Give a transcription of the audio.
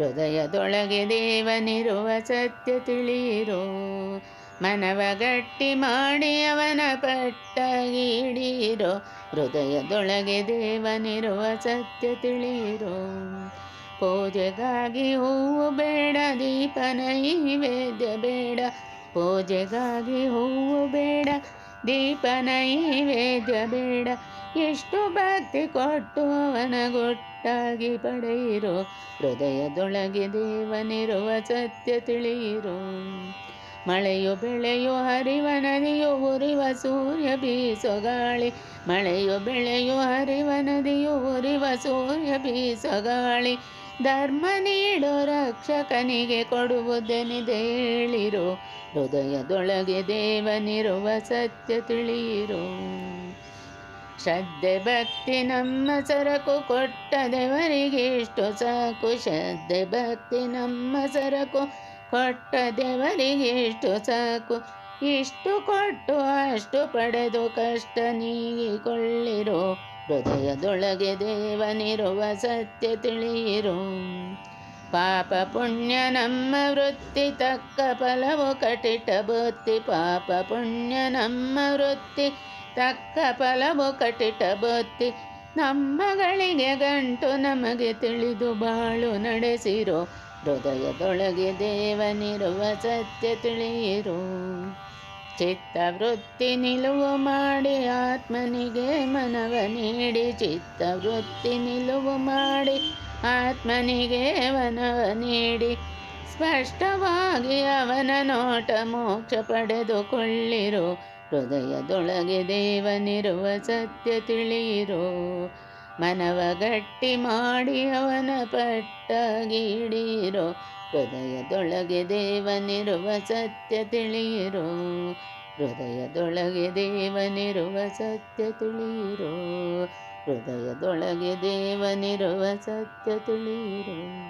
ಹೃದಯದೊಳಗೆ ದೇವನಿರುವ ಸತ್ಯ ತಿಳಿಯಿರೋ. ಮನವ ಗಟ್ಟಿ ಮಾಡಿ ಅವನ ಪಟ್ಟಗಿಡೀರೋ. ಹೃದಯದೊಳಗೆ ದೇವನಿರುವ ಸತ್ಯ ತಿಳಿಯಿರೋ. ಪೂಜೆಗಾಗಿ ಹೂವು ಬೇಡ, ದೀಪ ಬೇಡ. ಪೂಜೆಗಾಗಿ ಹೂವು ಬೇಡ ದೀಪ ನೈವೇದ್ಯ ಬೇಡ ಎಷ್ಟು ಭಕ್ತಿ ಕೊಟ್ಟು ಅವನ ಗೊಟ್ಟಾಗಿ ಪಡೆಯಿರೋ? ಹೃದಯದೊಳಗೆ ದೇವನಿರುವ ಸತ್ಯ ತಿಳಿಯಿರೋ? ಮಳೆಯು ಬೆಳೆಯು ಹರಿವ ನದಿಯು ಉರಿವ ಸೂರ್ಯ ಬೀಸೋ ಗಾಳಿ. ಮಳೆಯು ಬೆಳೆಯು ಹರಿವ ನದಿಯು ಉರಿವ ಸೂರ್ಯ ಬೀಸೋ ಗಾಳಿ. ಧರ್ಮ ನೀಡೋ ರಕ್ಷಕನಿಗೆ ಕೊಡುವುದೆನಿದೆ ಹೇಳಿರೋ. ಹೃದಯದೊಳಗೆ ದೇವನಿರುವ ಸತ್ಯ ತಿಳಿಯಿರೋ. ಶ್ರದ್ಧೆ ಭಕ್ತಿ ನಮ್ಮ ಸರಕು ಕೊಟ್ಟ ದೇವರಿಗೆ ಇಷ್ಟು ಸಾಕು. ಶ್ರದ್ಧೆ ಭಕ್ತಿ ನಮ್ಮ ಸರಕು ಕೊಟ್ಟ ದೇವರಿಗೆ ಇಷ್ಟು ಸಾಕು. ಇಷ್ಟು ಕೊಟ್ಟು ಅಷ್ಟು ಪಡೆದು ಕಷ್ಟ ನೀಗಿಕೊಳ್ಳಿರೋ. ಹೃದಯದೊಳಗೆ ದೇವನಿರುವ ಸತ್ಯ ತಿಳಿಯಿರು. ಪಾಪ ಪುಣ್ಯ ನಮ್ಮ ವೃತ್ತಿ, ತಕ್ಕ ಫಲವು ಕಟಿಟ ಬುತ್ತಿ. ಪಾಪ ಪುಣ್ಯ ನಮ್ಮ ವೃತ್ತಿ, ತಕ್ಕ ಫಲವು ಕಟಿಟ ಬುತ್ತಿ. ನಮ್ಮಗಳಿಗೆ ಗಂಟು ನಮಗೆ ತಿಳಿದು ಬಾಳು ನಡೆಸಿರೋ. ಹೃದಯದೊಳಗೆ ದೇವನಿರುವ ಸತ್ಯ ತಿಳಿಯಿರೋ. ಚಿತ್ತವೃತ್ತಿ ನಿಲುವು ಮಾಡಿ ಆತ್ಮನಿಗೆ ಮನವ ನೀಡಿ ಚಿತ್ತವೃತ್ತಿ ನಿಲುವು ಮಾಡಿ ಆತ್ಮನಿಗೆ ಮನವ ನೀಡಿ ಸ್ಪಷ್ಟವಾಗಿ ಅವನ ನೋಟ ಮೋಕ್ಷ ಪಡೆದುಕೊಳ್ಳಿರು. ಹೃದಯದೊಳಗೆ ದೇವನಿರುವ ಸತ್ಯ ತಿಳಿಯಿರೋ. ಮನವ ಗಟ್ಟಿ ಮಾಡಿ ಅವನ ಪಟ್ಟಗಿಡಿರೋ. ಹೃದಯದೊಳಗೆ ದೇವನಿರುವ ಸತ್ಯ ತಿಳಿಯಿರೋ ಹೃದಯದೊಳಗೆ ದೇವನಿರುವ ಸತ್ಯ ತಿಳಿಯಿರೋ ಹೃದಯದೊಳಗೆ ದೇವನಿರುವ ಸತ್ಯ ತಿಳಿಯಿರೋ